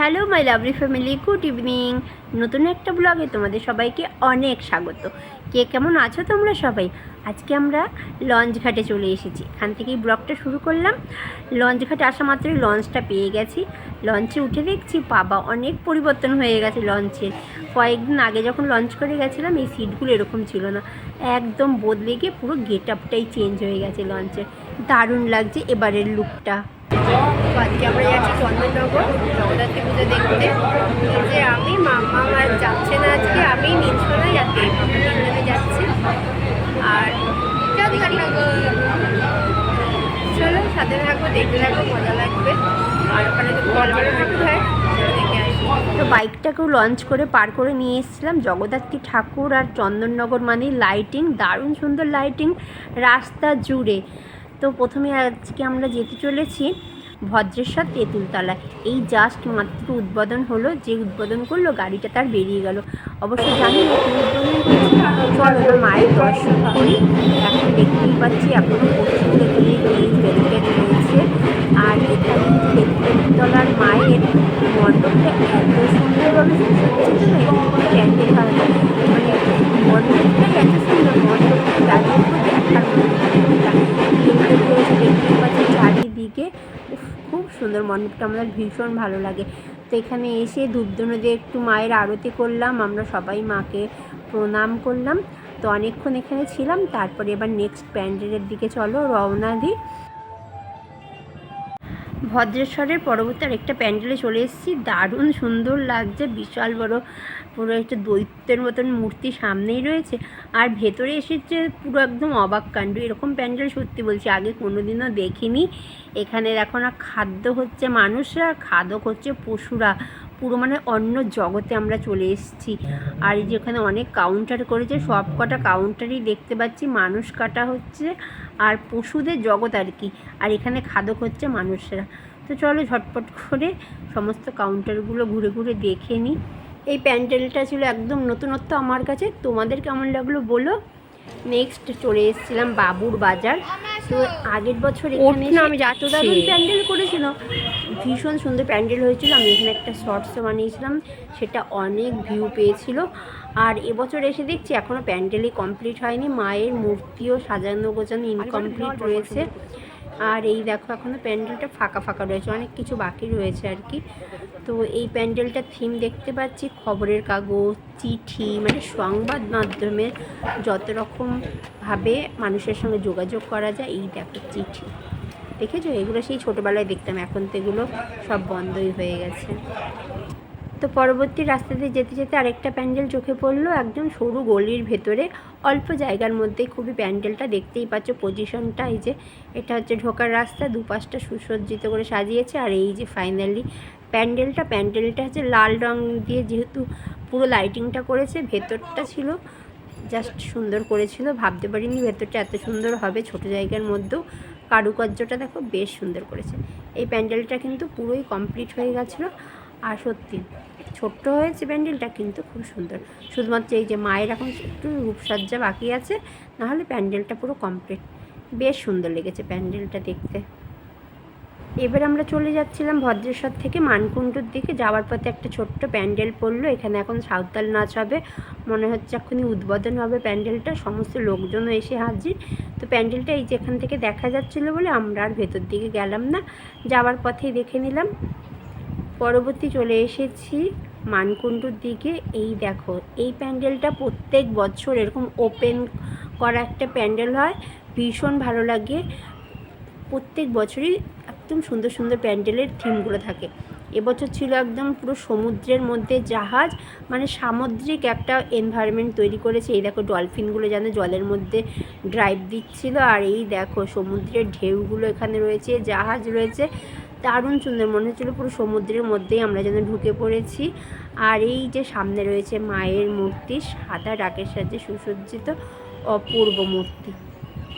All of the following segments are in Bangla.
Hello my lovely family good evening নতুন একটা ব্লগে তোমাদের সবাইকে অনেক স্বাগত। কে কেমন আছো তোমরা সবাই? আজকে আমরা লঞ্চ ঘাটে চলে এসেছি। এখান থেকেই ব্লগটা শুরু করলাম। লঞ্চ ঘাটে আসা মাত্রই লঞ্চটা পেয়ে গেছি। লঞ্চে উঠে দেখছি বাবা অনেক পরিবর্তন হয়ে গেছে লঞ্চের কয়েকদিন আগে যখন লঞ্চ করে গেছিলাম, এই সিটগুলো এরকম ছিল না। একদম বদলে গিয়ে পুরো গেট আপটাই চেঞ্জ হয়ে গেছে লঞ্চের দারুণ লাগছে এবারের লুকটা আজকে আমরা যাচ্ছি চন্দননগর জগদ্ধাত্রী পুজো দেখতে। যে আমি, মাম্মা আর যাচ্ছে না আজকে। আমি নিচ্ছনা যাতে তিনজনে যাচ্ছি। আর চলো, সাথে থাকব দেখতে থাকব মজা লাগবে। আর ওখানে তো ঠাকুর হয় তো বাইকটাকেও লঞ্চ করে, পার করে নিয়ে এসেছিলাম। জগদ্ধাত্রী ঠাকুর আর চন্দননগর মানে লাইটিং দারুণ সুন্দর লাইটিং রাস্তা জুড়ে। তো প্রথমে আজকে আমরা যেতে চলেছি ভদ্রেশ্বর তেঁতুলতলা। এই জাস্ট মাত্র উদ্বোধন হলো, যে উদ্বোধন করল, গাড়িটা তার বেরিয়ে গেল। অবশ্য জানি চলো মায়ের দর্শন করি। এখন দেখতেই পাচ্ছি এখনও প্রচুর ব্যারিকেড রয়েছে আর এখানে তেঁতুলতলার মায়ের মণ্ডপটা এত সুন্দরভাবে সজ্জিত না মানে মণ্ডপটা আমাদের ভীষণ ভালো লাগে। তো এখানে এসে ধূপধুনো দিয়ে একটু মায়ের আরতি করলাম, আমরা সবাই মাকে প্রণাম করলাম। তো অনেকক্ষণ এখানে ছিলাম, তারপরে এবার নেক্সট প্যান্ডেলের দিকে চলো, রওনা দিই। ভদ্রেশ্বরের পরবর্তী আর একটা প্যান্ডেলে চলে এসেছি। দারুণ সুন্দর লাগছে, বিশাল বড় পুরো একটা দৈত্যের মতন মূর্তি সামনেই রয়েছে। আর ভেতরে এসেছে পুরো একদম অবাক কাণ্ড, এরকম প্যান্ডেল সত্যি বলছি, আগে কোনোদিনও দেখিনি। এখানে এখন আর খাদ্য হচ্ছে মানুষরা আর খাদক হচ্ছে পশুরা। পুরো মানে অন্য জগতে আমরা চলে এসেছি। আর যেখানে অনেক কাউন্টার করেছে সব কটা কাউন্টারই দেখতে পাচ্ছি, মানুষ কাটা হচ্ছে। আর পশুদের জগৎ আর কি। আর এখানে খাদক হচ্ছে মানুষরা। তো চলো ঝটপট করে সমস্ত কাউন্টারগুলো ঘুরে ঘুরে দেখে নিই এই প্যান্ডেলটা ছিল একদম নতুনত্ব আমার কাছে। তোমাদের কেমন লাগল বলো? নেক্সট চলে এসেছিলাম বাবুর বাজার। তো আগের বছর এখানে আমি দারুণ প্যান্ডেল করেছিল। ভীষণ সুন্দর প্যান্ডেল হয়েছিল। আমি এখানে একটা শর্টসও বানিয়েছিলাম। সেটা অনেক ভিউ পেয়েছিল। আর এবছর এসে দেখছি এখনও প্যান্ডেলই কমপ্লিট হয়নি। মায়ের মূর্তিও সাজানো গোছানো ইনকমপ্লিট রয়েছে। আর এই দেখো এখনও প্যান্ডেলটা ফাঁকা ফাঁকা রয়েছে অনেক কিছু বাকি রয়েছে আর কি। তো এই প্যান্ডেলটার থিম দেখতে পাচ্ছি খবরের কাগজ চিঠি মানে সংবাদ মাধ্যমে যত রকমভাবে মানুষের সঙ্গে যোগাযোগ করা যায় এই দেখো চিঠি। দেখেছ? এগুলো সেই ছোটোবেলায় দেখতাম এখন তো এগুলো সব বন্ধই হয়ে গেছে। তো পরবর্তী রাস্তা দিয়ে যেতে যেতে আরেকটা প্যান্ডেল চোখে পড়ল, একদম সরু গলির ভেতরে। অল্প জায়গার মধ্যে খুবই প্যান্ডেলটা, দেখতেই পাচ্ছ পজিশনটা এই যে এটা হচ্ছে ঢোকার রাস্তা, দুপাশটা সুসজ্জিত করে সাজিয়েছে। আর এই যে ফাইনালি প্যান্ডেলটা প্যান্ডেলটা হচ্ছে লাল রং দিয়ে যেহেতু পুরো লাইটিংটা করেছে, ভেতরটা ছিল জাস্ট সুন্দর করেছিল, ভাবতে পারিনি ভেতরটা এত সুন্দর হবে, ছোট জায়গার মধ্যেও। কারুকার্যটা দেখো বেশ সুন্দর করেছে। এই প্যান্ডেলটা কিন্তু পুরোই কমপ্লিট হয়ে গেছিল। আর সত্যি ছোট্ট হয়েছে প্যান্ডেলটা, কিন্তু খুব সুন্দর। শুধুমাত্র এই যে মায়ের এখন একটু রূপসজ্জা বাকি আছে, নাহলে প্যান্ডেলটা পুরো কমপ্লিট। বেশ সুন্দর লেগেছে প্যান্ডেলটা দেখতে। এবার আমরা চলে যাচ্ছিলাম ভদ্রেশ্বর থেকে মানকুণ্ডুর দিকে। যাওয়ার পথে একটা ছোট্ট প্যান্ডেল পড়ল। এখানে এখন সাঁওতাল নাচ হবে। মনে হচ্ছে এখনই উদ্বোধন হবে প্যান্ডেলটা। সমস্ত লোকজনও এসে হাজির। তো প্যান্ডেলটা এই যে এখান থেকে দেখা যাচ্ছিল বলে আমরা আর ভেতর দিকে গেলাম না। যাওয়ার পথেই দেখে নিলাম। পরবর্তী চলে এসেছি মানকুণ্ডুর দিকে, এই দেখো, এই প্যান্ডেলটা প্রত্যেক বছর এরকম ওপেন করা একটা প্যান্ডেল হয়। ভীষণ ভালো লাগে। প্রত্যেক বছরই একদম সুন্দর সুন্দর প্যান্ডেলের থিমগুলো থাকে। এবছর ছিল একদম পুরো সমুদ্রের মধ্যে জাহাজ মানে সামুদ্রিক একটা এনভায়রনমেন্ট তৈরি করেছে। এই দেখো ডলফিনগুলো যেন জলের মধ্যে ড্রাইভ দিচ্ছিল। আর এই দেখো, সমুদ্রের ঢেউগুলো এখানে রয়েছে, জাহাজ রয়েছে। দারুণ সুন্দর, মনে হচ্ছিল পুরো সমুদ্রের মধ্যেই আমরা যেন ঢুকে পড়েছি। আর এই যে সামনে রয়েছে মায়ের মূর্তি, সাদা ডাকের সাথে সুসজ্জিত অপূর্ব মূর্তি।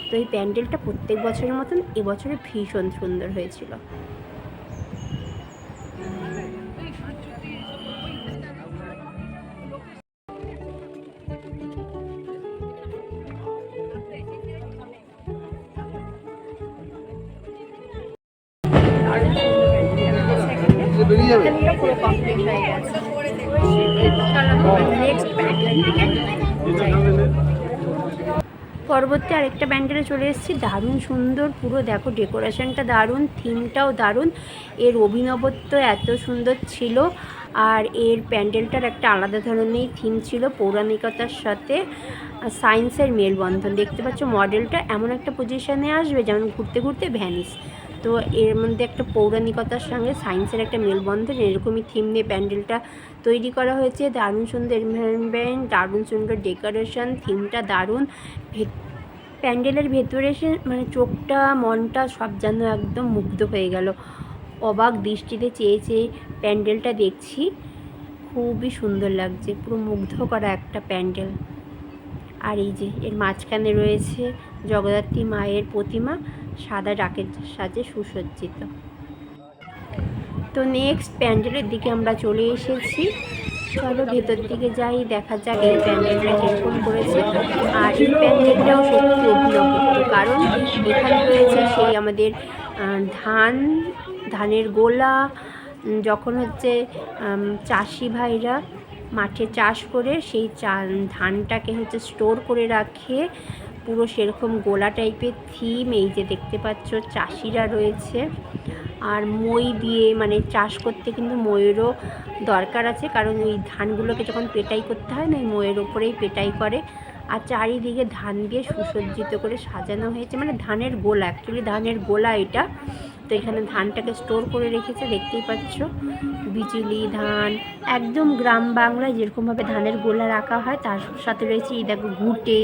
তো এই প্যান্ডেলটা প্রত্যেক বছরের মতন এবছরে ভীষণ সুন্দর হয়েছিল। পরবর্তী আরেকটা প্যান্ডেলে চলে এসেছি। দারুণ সুন্দর, পুরো দেখো ডেকোরেশনটা দারুণ থিমটাও দারুণ। এর অভিনবত্ব এত সুন্দর ছিল আর এর প্যান্ডেলটার একটা আলাদা ধরনের থিম ছিল পৌরাণিকতার সাথে সায়েন্সের মেলবন্ধন। দেখতে পাচ্ছ মডেলটা এমন একটা পজিশনে আসবে যেমন ঘুরতে ঘুরতে ভ্যানিস তো এর মধ্যে একটা পৌরাণিকতার সঙ্গে সায়েন্সের একটা মেলবন্ধন এরকমই থিম নিয়ে প্যান্ডেলটা তৈরি করা হয়েছে। দারুণ সুন্দর এনভায়রনমেন্ট দারুণ সুন্দর ডেকোরেশন থিমটা দারুণ। প্যান্ডেলের ভেতরে এসে মানে চোখটা, মনটা সব যেন একদম মুগ্ধ হয়ে গেল। অবাক দৃষ্টিতে চেয়ে চেয়ে প্যান্ডেলটা দেখছি। খুবই সুন্দর লাগছে, পুরো মুগ্ধ করা একটা প্যান্ডেল। আর এই যে, এর মাঝখানে রয়েছে জগদ্ধাত্রী মায়ের প্রতিমা। সাদা ডাকের সাজে সুসজ্জিত। তো নেক্সট প্যান্ডেলের দিকে আমরা চলে এসেছি। চলো ভেতর দিকে যাই, দেখা যাক এই প্যান্ডেলটা কীরকম করেছে আর এই প্যান্ডেলটাও সত্যি অভিনবত্ব কারণ এখানে রয়েছে সেই আমাদের ধান, ধানের গোলা, যখন হচ্ছে চাষি ভাইরা মাঠে চাষ করে সেই চা, ধানটাকে হচ্ছে স্টোর করে রাখে। পুরো সেরকম গোলা টাইপের থিম এই যে দেখতে পাচ্ছ, চাষিরা রয়েছে। আর মই দিয়ে মানে চাষ করতে কিন্তু ময়েরও দরকার আছে, কারণ ওই ধানগুলোকে যখন পেটাই করতে হয় না ওই ময়ের ওপরেই পেটাই করে। আর চারিদিকে ধান দিয়ে সুসজ্জিত করে সাজানো হয়েছে মানে ধানের গোলা অ্যাকচুয়ালি ধানের গোলা এটা। তো এখানে ধানটাকে স্টোর করে রেখেছে, দেখতেই পাচ্ছ। বিচুলি ধান, একদম গ্রাম বাংলায় যেরকমভাবে ধানের গোলা রাখা হয়, তার সাথে রয়েছে এই দেখো ঘুটে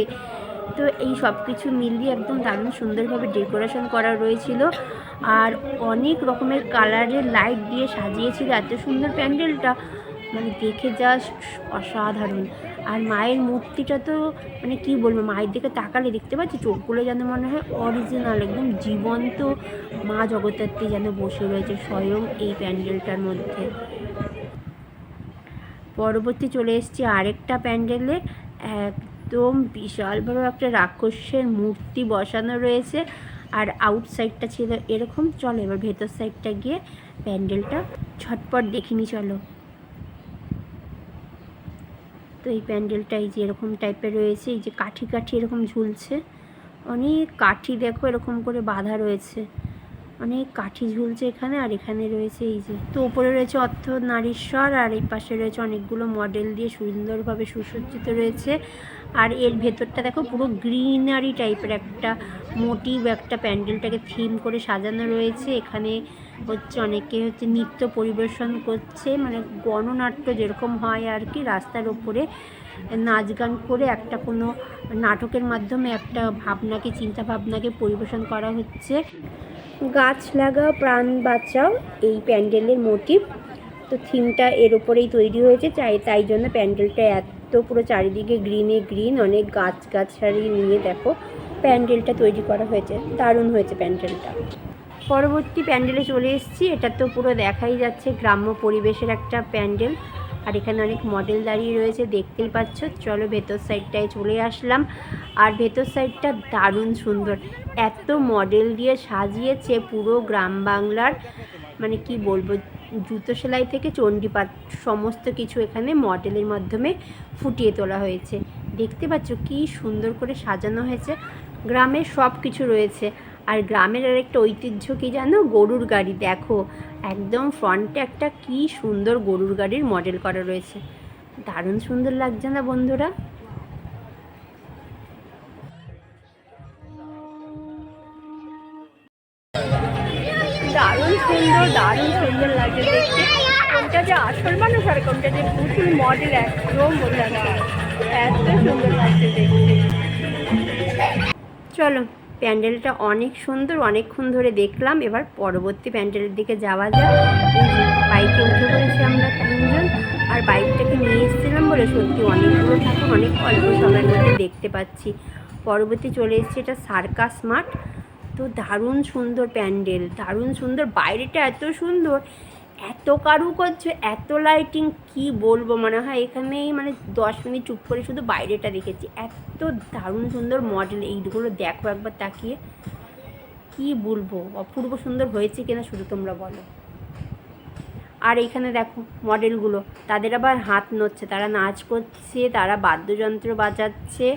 তো এই সব কিছু মিলিয়ে একদম দারুণ সুন্দরভাবে ডেকোরেশন করা রয়েছিল। আর অনেক রকমের কালারের লাইট দিয়ে সাজিয়েছিল, এত সুন্দর প্যান্ডেলটা। মানে দেখে জাস্ট অসাধারণ। আর মায়ের মূর্তিটা তো মানে কি বলব, মায়ের দিকে তাকালে দেখতে পাচ্ছি চোখগুলো যেন মনে হয় অরিজিনাল একদম জীবন্ত মা জগদ্ধাত্রী যেন বসে রয়েছে স্বয়ং এই প্যান্ডেলটার মধ্যে। পরবর্তী চলে এসেছি আরেকটা প্যান্ডেলে একদম বিশাল বড় একটা রাক্ষসের মূর্তি বসানো রয়েছে। আর আউটসাইডটা ছিল এরকম। চলো এবার ভেতর সাইডটা গিয়ে প্যান্ডেলটা ছটপট দেখিনি চলো। তো এই প্যান্ডেলটা এই যে এরকম টাইপের রয়েছে, এই যে কাঠি কাঠি এরকম ঝুলছে। অনেক কাঠি দেখো এরকম করে বাধা রয়েছে। অনেক কাঠি ঝুলছে এখানে, আর এখানে রয়েছে এই যে, তো উপরে রয়েছে অর্থ নারীশ্বর আর এই পাশে রয়েছে অনেকগুলো মডেল দিয়ে সুন্দরভাবে সুসজ্জিত রয়েছে। আর এর ভেতরটা দেখো পুরো গ্রিনারি টাইপের একটা মোটিভ, একটা প্যান্ডেলটাকে থিম করে সাজানো রয়েছে। এখানে হচ্ছে অনেকে হচ্ছে নৃত্য পরিবেশন করছে মানে গণনাট্য যেরকম হয় আর কি, রাস্তার ওপরে নাচ গান করে একটা কোনো নাটকের মাধ্যমে একটা ভাবনাকে চিন্তা ভাবনাকে পরিবেশন করা হচ্ছে। গাছ লাগাও, প্রাণ বাঁচাও, এই প্যান্ডেলের মোটিভ। তো থিমটা এর ওপরেই তৈরি হয়েছে, চাই তাই জন্য প্যান্ডেলটা এত পুরো চারিদিকে গ্রিনে গ্রিন অনেক গাছ গাছালি নিয়ে দেখো, প্যান্ডেলটা তৈরি করা হয়েছে, দারুণ হয়েছে প্যান্ডেলটা। পরবর্তী প্যান্ডেলে চলে এসেছি, এটা তো পুরো দেখাই যাচ্ছে গ্রাম্য পরিবেশের একটা প্যান্ডেল, আর এখানে অনেক মডেল দাঁড়িয়ে রয়েছে, দেখতেই পাচ্ছ, চলো ভেতর সাইডটায় চলে আসলাম। আর ভেতর সাইডটা দারুণ সুন্দর, এত মডেল দিয়ে সাজিয়েছে পুরো গ্রাম বাংলার মানে কি বলব জুতো সেলাই থেকে চণ্ডীপাঠ সমস্ত কিছু এখানে মডেলের মাধ্যমে ফুটিয়ে তোলা হয়েছে। দেখতে পাচ্ছ কি সুন্দর করে সাজানো হয়েছে। গ্রামের সব কিছু রয়েছে। আর গ্রামের আরেকটা ঐতিহ্য কি জানো? গরুর গাড়ি। দেখো, একদম ফ্রন্টে একটা কি সুন্দর গরুর গাড়ির মডেল করা রয়েছে। দারুণ সুন্দর লাগছে না বন্ধুরা? দারুণ সুন্দর লাগছে দেখতে। কোনটা যে আসল মানুষ আর কোনটা যে পুতুল মডেল একদম বোঝা যায় এত সুন্দর লাগছে দেখতে। চলো, প্যান্ডেলটা অনেক সুন্দর, অনেকক্ষণ ধরে দেখলাম। এবার পরবর্তী প্যান্ডেলের দিকে যাওয়া এই বাইকে উঠে পড়েছি আমরা তিনজন, আর বাইকটাকে নিয়ে এসেছিলাম বলে সত্যি অনেকগুলো ঠাকুর অনেক অল্প সময়ের মধ্যে দেখতে পাচ্ছি। পরবর্তী চলে এসেছে এটা সার্কাস মাঠ। তো দারুণ সুন্দর প্যান্ডেল, দারুণ সুন্দর, বাইরেটা এত সুন্দর, এত কারু কারুকার্য, এত লাইটিং কি বলব? মনে হয় এখানেই মানে দশ মিনিট চুপ করে শুধু বাইরেটা দেখেছি। এত দারুণ সুন্দর মডেল এইগুলো দেখো একবার তাকিয়ে। কি বলব? অপূর্ব সুন্দর হয়েছে কিনা শুধু তোমরা বলো। আর এখানে দেখো মডেলগুলো তাদের আবার হাত নড়ছে, তারা নাচ করছে, তারা বাদ্যযন্ত্র বাজাচ্ছে।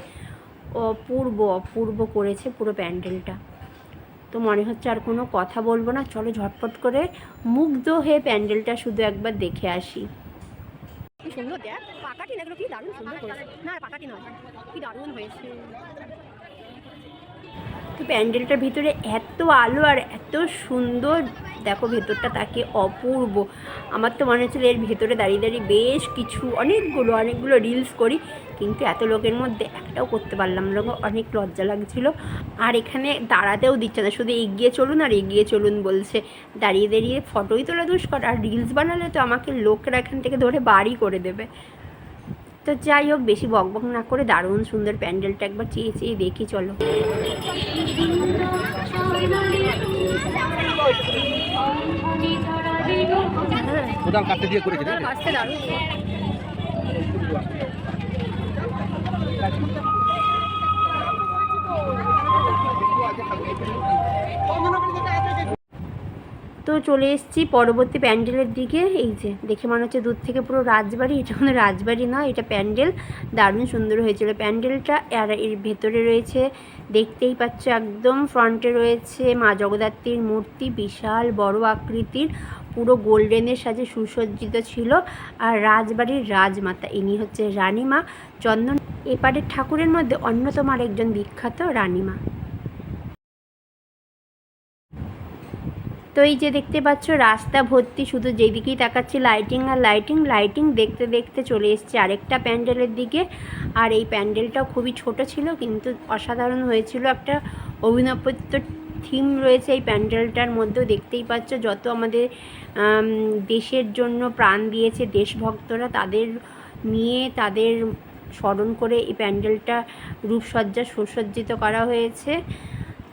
অপূর্ব অপূর্ব করেছে পুরো প্যান্ডেলটা। তো মনে হচ্ছে আর কোনো কথা বলব না। চলো ঝটপট করে মুগ্ধ হয়ে প্যান্ডেলটা শুধু একবার দেখে আসি। সুন্দর দেখ পাকাটি না কি দারুণ সুন্দর করেছে। না পাকাটি নয় কি দারুণ হয়েছে। তো প্যান্ডেলটার ভিতরে এত আলো আর এত সুন্দর দেখো ভেতরটা তাকে অপূর্ব। আমার তো মনে হচ্ছিল এর ভেতরে দাঁড়িয়ে দাঁড়িয়ে বেশ কিছু অনেকগুলো অনেকগুলো রিলস করি। কিন্তু এত লোকের মধ্যে একটাও করতে পারলাম না। অনেক লজ্জা লাগছিল। আর এখানে দাঁড়াতেও দিচ্ছে না। শুধু এগিয়ে চলুন আর এগিয়ে চলুন বলছে। দাঁড়িয়ে দাঁড়িয়ে ফটোই তোলা দুষ্কর। আর রিলস বানালে তো আমাকে লোকরা এখান থেকে ধরে বাড়ি করে দেবে। তো যাই হোক বেশি বকবক না করে দারুণ সুন্দর প্যান্ডেলটা একবার চেয়ে চেয়ে দেখি চলো? আসতে দারুণ তো চলে এসেছি পরবর্তী প্যান্ডেলের দিকে। এই যে, দেখে মনে হচ্ছে দূর থেকে পুরো রাজবাড়ি। এটা কোনো রাজবাড়ি না, এটা প্যান্ডেল। দারুণ সুন্দর হয়েছিল প্যান্ডেলটা। আর এর ভেতরে রয়েছে, দেখতেই পাচ্ছ একদম ফ্রন্টে রয়েছে মা জগদ্ধাত্রীর মূর্তি। বিশাল বড় আকৃতির। পুরো গোল্ডেনের সাজে সুসজ্জিত ছিল। আর রাজবাড়ির রাজমাতা, ইনি হচ্ছে রানীমা চন্দন। এপারের ঠাকুরের মধ্যে অন্যতম আরেকজন বিখ্যাত রানীমা। তো এই যে দেখতে পাচ্ছ, রাস্তা ভর্তি, শুধু যেদিকেই তাকাচ্ছি লাইটিং আর লাইটিং লাইটিং দেখতে দেখতে চলে এসছে আরেকটা প্যান্ডেলের দিকে। আর এই প্যান্ডেলটাও খুবই ছোট ছিল, কিন্তু অসাধারণ হয়েছিল একটা অভিনবত্ব থিম রয়েছে এই প্যান্ডেলটার মধ্যেও দেখতেই পাচ্ছ যত আমাদের আম, দেশের জন্য প্রাণ দিয়েছে দেশভক্তরা তাদের নিয়ে তাদের স্মরণ করে এই প্যান্ডেলটা রূপসজ্জা সুসজ্জিত করা হয়েছে।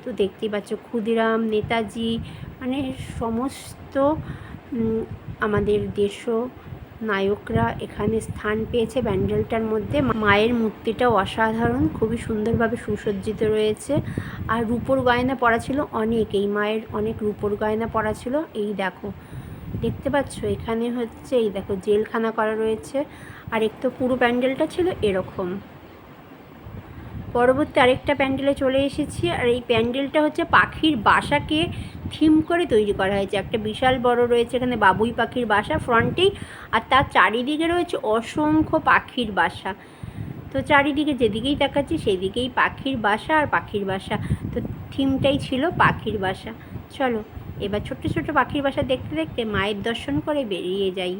তো দেখতেই পাচ্ছ ক্ষুদিরাম নেতাজি মানে সমস্ত আমাদের দেশও নায়করা এখানে স্থান পেয়েছে ব্যান্ডেলটার মধ্যে। মায়ের মূর্তিটাও অসাধারণ, খুবই সুন্দরভাবে সুসজ্জিত রয়েছে। আর রূপোর গয়না পরা ছিল অনেক, এই মায়ের অনেক রূপোর গয়না পরা ছিল। এই দেখো, দেখতে পাচ্ছ? এখানে হচ্ছে, এই দেখো, জেলখানা করা রয়েছে। আর এক তো পুরো প্যান্ডেলটা ছিল এরকম। পরবর্তী আরেকটা প্যান্ডেলে চলে এসেছি আর এই প্যান্ডেলটা হচ্ছে পাখির বাসাকে থিম করে তৈরি করা হয়েছে। একটা বিশাল বড় রয়েছে এখানে বাবুই পাখির বাসা ফ্রন্টেই আর তার চারিদিকে রয়েছে অসংখ্য পাখির বাসা। তো চারিদিকে যেদিকেই তাকাচ্ছি সেদিকেই পাখির বাসা আর পাখির বাসা। তো থিমটাই ছিল পাখির বাসা। চলো, এবার ছোট্ট ছোট্ট পাখির বাসা দেখতে দেখতে মায়ের দর্শন করে বেরিয়ে যাই।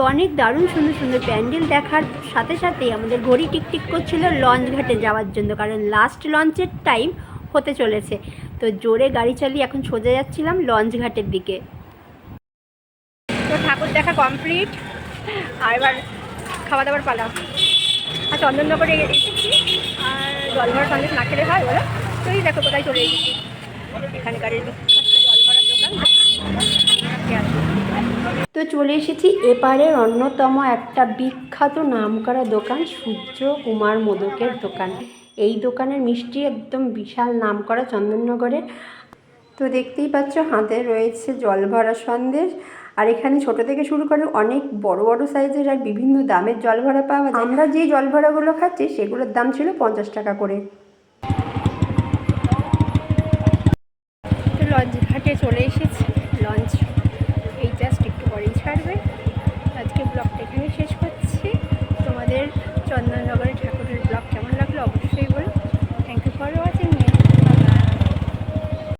তো অনেক দারুণ সুন্দর সুন্দর প্যান্ডেল দেখার সাথে সাথেই আমাদের ঘড়ি টিকটিক করছিল লঞ্চ ঘাটে যাওয়ার জন্য, কারণ লাস্ট লঞ্চের টাইম হতে চলেছে। তো জোরে গাড়ি চালিয়ে এখন সোজা যাচ্ছিলাম লঞ্চ ঘাটের দিকে। তো ঠাকুর দেখা কমপ্লিট আর এবার খাওয়া দাওয়ার পালা। আর চন্দননগরে এসেছি। আর জল ভরা সন্দেশ না খেলে হয় বলো? তো এই দেখো কোথায় চলে এসেছি। এখানকার এই বিখ্যাত জল ভরার দোকান। তো চলে এসেছি এপারের অন্যতম একটা বিখ্যাত নামকরা দোকান সূর্য কুমার মোদকের দোকান। এই দোকানের মিষ্টি একদম বিশাল নাম করা চন্দননগরের। তো দেখতেই পাচ্ছ, হাতে রয়েছে জল ভরা সন্দেশ। আর এখানে ছোট থেকে শুরু করে অনেক বড় বড় সাইজের আর বিভিন্ন দামের জল ভরা পাওয়া যায়। আমরা যে জল ভরাগুলো খাচ্ছি, সেগুলোর দাম ছিল পঞ্চাশ টাকা করে। লঞ্চ ঘাটে চলে এসেছি।